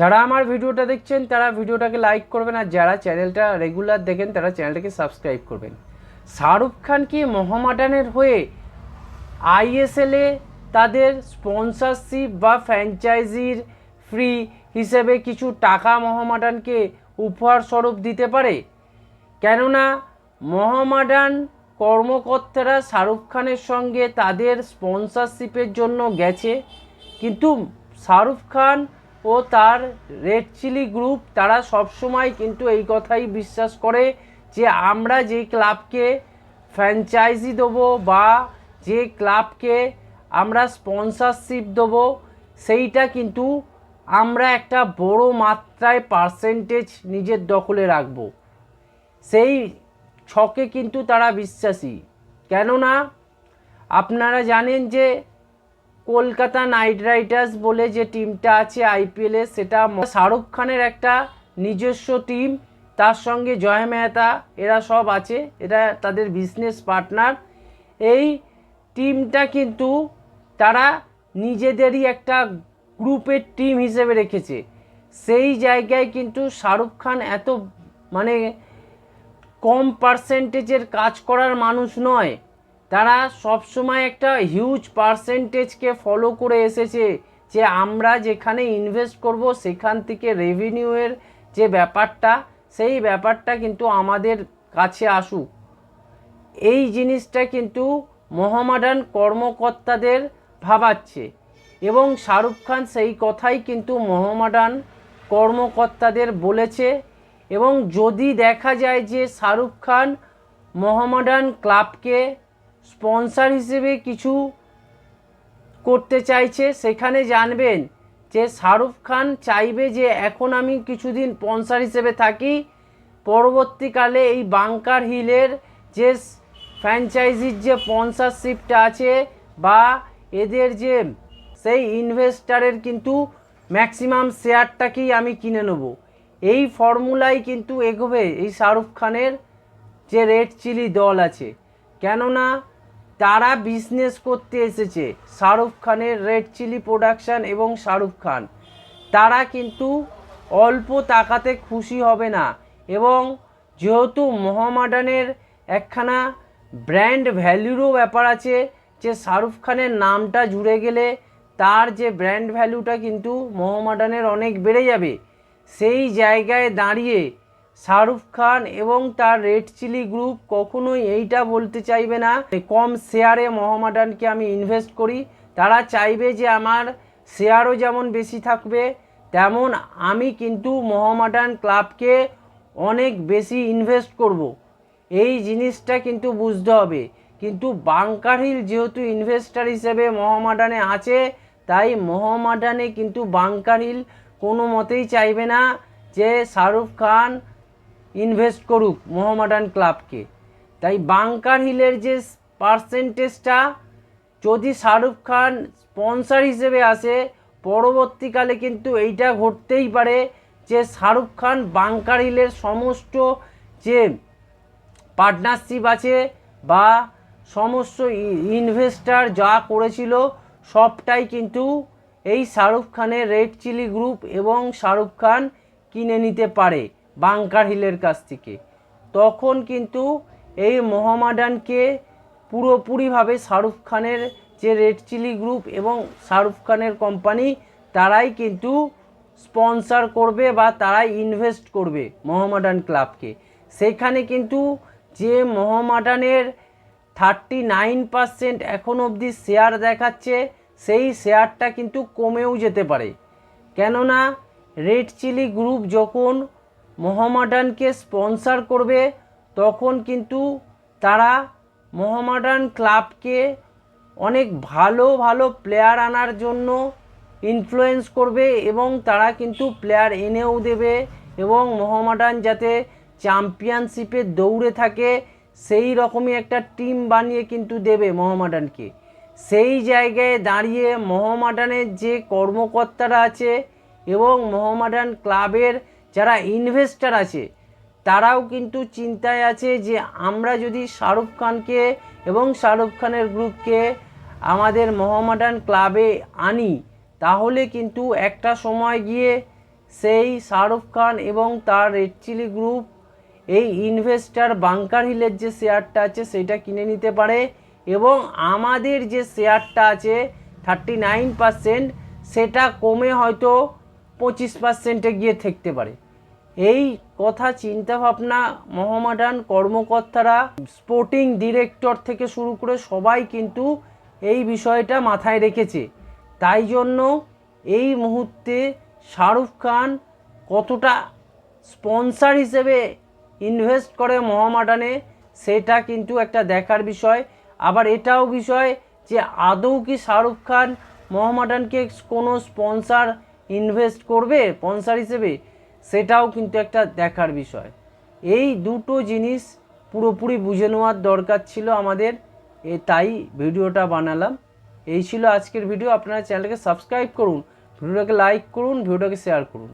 যারা আমার ভিডিওটা দেখছেন, তারা ভিডিওটাকে লাইক করবেন আর যারা চ্যানেলটা রেগুলার দেখেন, তারা চ্যানেলটাকে সাবস্ক্রাইব করবেন। শাহরুখ খান কি মোহামেডানের হয়ে আইএসএলে তাদের স্পন্সরশিপ বা ফ্র্যাঞ্চাইজির ফ্রি হিসেবে কিছু টাকা মোহামেডানকে উপহার স্বরূপ দিতে পারে? কেননা মোহামেডান কর্মকর্তারা শাহরুখ খানের সঙ্গে তাদের স্পন্সরশিপের জন্য গেছে, কিন্তু শাহরুখ খান ও তার রেড চিলি গ্রুপ, তারা সবসময় কিন্তু এই কথাই বিশ্বাস করে যে আমরা যে ক্লাবকে ফ্র্যাঞ্চাইজি দেবো বা যে ক্লাবকে আমরা স্পন্সরশিপ দেবো, সেইটা কিন্তু আমরা একটা বড় মাত্রায় পার্সেন্টেজ নিজের দখলে রাখব। সেই ছকে কিন্তু তারা বিশ্বাসী। কেননা আপনারা জানেন যে কলকাতা নাইট রাইডার্স বলে যে টিমটা আছে আইপিএলে সেটা শাহরুখ খানের একটা নিজস্ব টিম, তার সঙ্গে জয় মেহতা, এরা সব আছে, এরা তাদের বিজনেস পার্টনার এই টিমটা কিন্তু তারা নিজেদেরই একটা গ্রুপের টিম হিসেবে রেখেছে। সেই জায়গায় কিন্তু শাহরুখ খান এত মানে কম পার্সেন্টেজের কাজ করার মানুষ নয়। তারা সবসময় একটা হিউজ পার্সেন্টেজকে ফলো করে এসেছে যে আমরা যেখানে ইনভেস্ট করব সেখান থেকে রেভিনিউয়ের যে ব্যাপারটা, সেই ব্যাপারটা কিন্তু আমাদের কাছে আসুক। এই জিনিসটা কিন্তু মোহামেডান কর্মকর্তাদের ভাবাচ্ছে এবং শাহরুখ খান সেই কথাই কিন্তু মোহামেডান কর্মকর্তাদের বলেছে এবং যদি দেখা যায় যে শাহরুখ খান মোহামেডান ক্লাবকে স্পন্সর হিসেবে কিছু করতে চাইছে, সেখানে জানবেন যে শাহরুখ খান চাইবে যে এখন আমি কিছুদিন স্পন্সর হিসেবে থাকি। পরবর্তীকালে এই বাংকার হিলের যে ফ্র্যাঞ্চাইজির যে স্পন্সরশিপটা আছে বা এদের যে সেই ইনভেস্টারের কিন্তু ম্যাক্সিমাম শেয়ারটাকেই আমি কিনে নেব। এই ফর্মুলাই কিন্তু এগোবে এই শাহরুখ খানের যে রেড চিলি দল আছে। কেননা তারা বিজনেস করতে এসেছে। শাহরুখ খানের রেড চিলি প্রোডাকশান এবং শাহরুখ খান। তারা কিন্তু অল্প টাকাতে খুশি হবে না এবং যেহেতু মোহামেডানের একখানা ব্র্যান্ড ভ্যালুরও ব্যাপার আছে যে শাহরুখ খানের নামটা জুড়ে গেলে তার যে ব্র্যান্ড ভ্যালুটা কিন্তু মোহামেডানের অনেক বেড়ে যাবে। সেই জায়গায় দাঁড়িয়ে শাহরুখ খান এবং তার রেড চিলি গ্রুপ কখনোই এইটা বলতে চাইবে না। কম শেয়ারে মোহামেডানকে আমি ইনভেস্ট করি। তারা চাইবে যে আমার শেয়ারও যেমন বেশি থাকবে, তেমন আমি কিন্তু মোহামেডান ক্লাবকে অনেক বেশি ইনভেস্ট করব। এই জিনিসটা কিন্তু বুঝতে হবে। কিন্তু বাংকার হিল যেহেতু ইনভেস্টার হিসেবে মোহামেডানে আছে, তাই মোহামেডানে কিন্তু বাংকার হিল কোনো মতেই চাইবে না যে শাহরুখ খান ইনভেস্ট করুক মোহামেডান ক্লাবকে তাই বাংকার হিলের যে পার্সেন্টেজটা যদি শাহরুখ খান স্পন্সর হিসেবে আসে, পরবর্তীকালে কিন্তু এইটা ঘটতেই পারে যে শাহরুখ খান বাংকার হিলের সমস্ত যে পার্টনারশিপ আছে বা সমস্ত ইনভেস্টার যা করেছিল, সবটাই কিন্তু এই শাহরুখ খানের রেড চিলি গ্রুপ এবং শাহরুখ খান কিনে নিতে পারে। বাংকার হিলের কাছ থেকে। তখন কিন্তু এই মোহামেডানকে পুরোপুরিভাবে শাহরুখ খানের যে রেড চিলি গ্রুপ এবং শাহরুখ খানের কোম্পানি, তারাই কিন্তু স্পন্সর করবে বা তারাই ইনভেস্ট করবে মোহামেডান ক্লাবকে। সেখানে কিন্তু যে মোহামেডানের থার্টি নাইন পার্সেন্ট এখন অবধি শেয়ার দেখাচ্ছে, সেই শেয়ারটা কিন্তু কমেও যেতে পারে। কেননা রেড চিলি গ্রুপ যখন মোহামেডানকে স্পন্সর করবে, তখন কিন্তু তারা মোহামেডান ক্লাবকে অনেক ভালো ভালো প্লেয়ার আনার জন্য ইনফ্লুয়েন্স করবে এবং তারা কিন্তু প্লেয়ার এনেও দেবে এবং মোহামেডান যাতে চ্যাম্পিয়নশিপে দৌড়ে থাকে, সেই রকমই একটা টিম বানিয়ে কিন্তু দেবে মোহামেডানকে। সেই জায়গায় দাঁড়িয়ে মোহামেডানের যে কর্মকর্তারা আছে এবং মোহামেডান ক্লাবের যারা ইনভেস্টার আছে, তারাও কিন্তু চিন্তায় আছে যে আমরা যদি শাহরুখ খানকে এবং শাহরুখ খানের গ্রুপকে আমাদের মোহামেডান ক্লাবে আনি, তাহলে কিন্তু একটা সময় গিয়ে সেই শাহরুখ খান এবং তার রেড চিলি গ্রুপ এই ইনভেস্টার বাংকার হিলের যে শেয়ারটা আছে সেটা কিনে নিতে পারে এবং আমাদের যে শেয়ারটা আছে থার্টি নাইন পারসেন্ট সেটা কমে হয়তো পঁচিশ পার্সেন্টে গিয়ে থাকতে পারে। এই কথা চিন্তা ভাবনা মহামাডান কর্মকর্তারা স্পোর্টিং ডিরেক্টর থেকে শুরু করে সবাই কিন্তু এই বিষয়টা মাথায় রেখেছে। তাই জন্য এই মুহূর্তে শাহরুখ খান কতটা স্পন্সার হিসেবে ইনভেস্ট করে মহামাডানে সেটা কিন্তু একটা দেখার বিষয়। আবার এটাও বিষয় যে আদৌ কি শাহরুখ খান মহামাডানকে কোনো স্পন্সর ইনভেস্ট করবে স্পন্সার হিসেবে, সেটাও কিন্তু একটা দেখার বিষয়। এই দুটো জিনিস পুরোপুরি বুঝে নেওয়ার দরকার ছিল আমাদের, এ তাই ভিডিওটা বানালাম। এই ছিল আজকের ভিডিও, আপনারা চ্যানেলকে সাবস্ক্রাইব করুন, ভিডিওটাকে লাইক করুন, ভিডিওটাকে শেয়ার করুন।